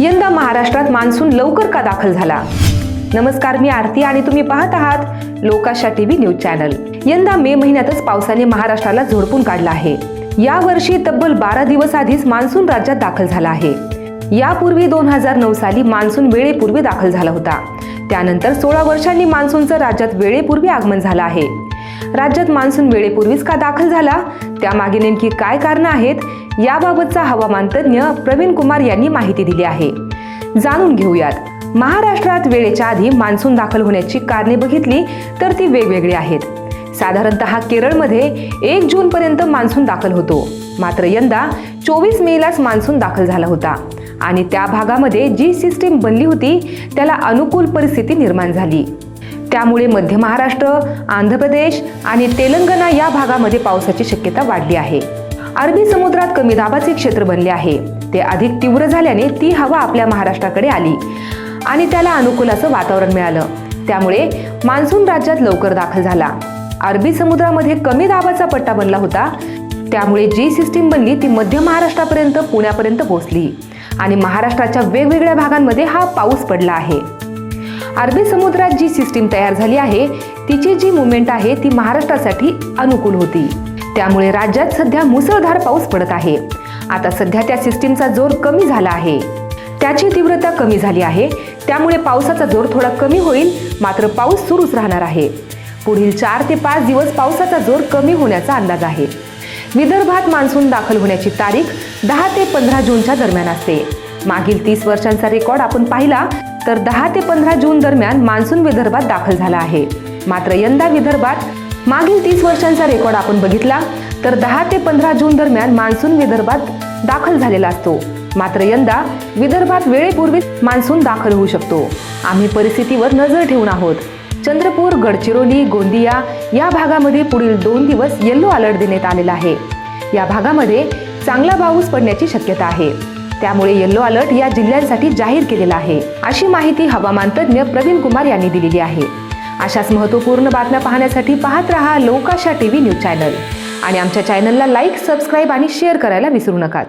यंदा महाराष्ट्रात मान्सून लवकर का दाखल झाला? नमस्कार मी आरती आणि तुम्ही पाहत आहात लोकाशा टीव्ही न्यूज चॅनल. यंदा मे महिन्यातच पावसाने महाराष्ट्राला झोडपून काढला आहे. यावर्षी तब्बल बारा दिवस आधीच मान्सून राज्यात दाखल झाला आहे. यापूर्वी दोन हजार नऊ साली मान्सून वेळेपूर्वी दाखल झाला होता. त्यानंतर सोळा वर्षांनी मान्सूनचं राज्यात वेळेपूर्वी आगमन झालं आहे. राज्यात मान्सून वेळेपूर्वीच का दाखल झाला? त्यामागे नेमकी काय कारणं आहेत? याबाबतचा हवामान तज्ज्ञ प्रवीण कुमार यांनी माहिती दिली आहे. जाणून घेऊयात. महाराष्ट्रात वेळेच्या आधी मान्सून दाखल होण्याची कारणे बघितली तर ती वेगवेगळी आहेत. साधारणतः केरळमध्ये एक जूनपर्यंत मान्सून दाखल होतो. मात्र यंदा चोवीस मेलाच मान्सून दाखल झाला होता. आणि त्या भागामध्ये जी सिस्टीम बनली होती त्याला अनुकूल परिस्थिती निर्माण झाली. त्यामुळे मध्य महाराष्ट्र आंध्र प्रदेश आणि तेलंगणा या भागामध्ये पावसाची शक्यता वाढली आहे. अरबी समुद्रात कमी दाबाचे क्षेत्र बनले आहे. ते अधिक तीव्र झाल्याने ती हवा आपल्या महाराष्ट्राकडे आली आणि त्याला अनुकूल असं वातावरण मिळालं. त्यामुळे मान्सून राज्यात लवकर दाखल झाला. अरबी समुद्रामध्ये कमी दाबाचा पट्टा बनला होता. त्यामुळे जी सिस्टीम बनली ती मध्य महाराष्ट्रापर्यंत पुण्यापर्यंत पोहोचली. आणि महाराष्ट्राच्या वेगवेगळ्या भागांमध्ये हा पाऊस पडला आहे. अरबी समुद्रात जी सिस्टीम तयार झाली आहे तिची जी मुवमेंट आहे ती महाराष्ट्रासाठी अनुकूल होती. त्यामुळे राज्यात सध्या मुसळधार पाऊस पडत आहे. आता सध्या त्या सिस्टीमचा जोर कमी झाला आहे. त्याची तीव्रता कमी झाली आहे. त्यामुळे पावसाचा जोर थोडा कमी होईल मात्र पाऊस सुरूच राहणार आहे. पुढील चार ते पाच दिवस पावसाचा जोर कमी होण्याचा अंदाज आहे. विदर्भात मान्सून दाखल होण्याची तारीख दहा ते पंधरा जूनच्या दरम्यान असते. मागील तीस वर्षांचा रेकॉर्ड आपण पाहिला तर दहा ते पंधरा जून दरम्यान मान्सून विदर्भात दाखल झाला आहे. मात्र यंदा विदर्भात मागील तीस वर्षांचा रेकॉर्ड आपण बघितला तर दहा ते पंधरा जून दरम्यान मान्सून विदर्भात दाखल झालेला असतो. मात्र यंदा विदर्भात वेळेपूर्वीच मान्सून दाखल होऊ शकतो. आम्ही परिस्थितीवर नजर ठेवून आहोत. चंद्रपूर गडचिरोली गोंदिया या भागामध्ये पुढील दोन दिवस येल्लो अलर्ट देण्यात आलेला आहे. या भागामध्ये चांगला पाऊस पडण्याची शक्यता आहे. त्यामुळे येल्लो अलर्ट या जिल्ह्यांसाठी जाहीर केलेला आहे. अशी माहिती हवामान तज्ज्ञ प्रवीण कुमार यांनी दिलेली आहे. अशाच महत्त्वपूर्ण बातम्या पाहण्यासाठी पाहत रहा लोकाशा टीव्ही न्यूज चॅनल. आणि आमच्या चॅनलला लाईक सबस्क्राईब आणि शेअर करायला विसरू नका.